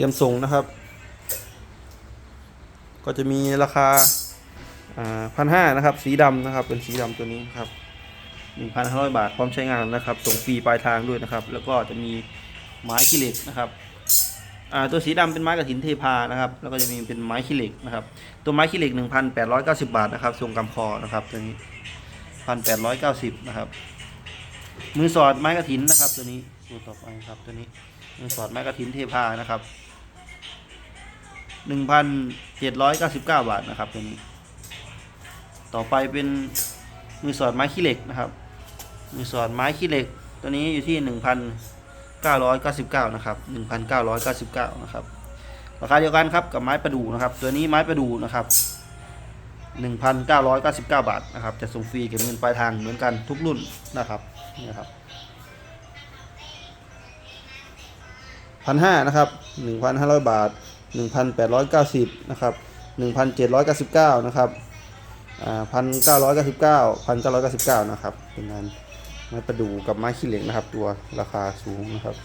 รียมส่งนะครับ ก็จะมีราคาพันห้านะครับ สีดำนะครับ เป็นสีดำตัวนี้นครับหนึ่งพันห้าร้อยบาทพร้อมใช้งานนะครับ ส่งฟรีปลายทางด้วยนะครับ แล้วก็จะมีไม้ขี้เหล็กนะครับตัวสีดำเป็นไม้กระถินเทพานะครับ แล้วก็จะมีเป็นไม้ขี้เหล็กนะครับ ตัวไม้ขี้เหล็ก 1,890 บาทนะครับส่งกำคอนะครับตัวนี้ 1,890นะครับ มือสอดไม้กระถินนะครับ ตัวนี้ตัวต่อไปครับตัวนี้ มือสอดไม้กระถินเทพานะครับ 1,799 บาทนะครับตัวนี้ ต่อไปเป็นมือสอดไม้ขี้เหล็กนะครับ มือสอดไม้ขี้เหล็ก ตัวนี้อยู่ที่ 1,999 นะครับ 1,999 นะครับ ราคาเดียวกันครับกับไม้ประดู่นะครับ ตัวนี้ไม้ประดู่นะครับ 1,999 บาทนะครับจะส่งฟรีเก็บเงินปลายทางเหมือนกันทุกรุ่นนะครับนี่ครับพันห้านะครับ1,500บาท 1,890นะครับ1,799นะครับอ่า1,999 1,999นะครับเป็นงานไม้ประดู่กับไม้ขี้เหล็กนะครับ ตัวราคาสูงนะครับ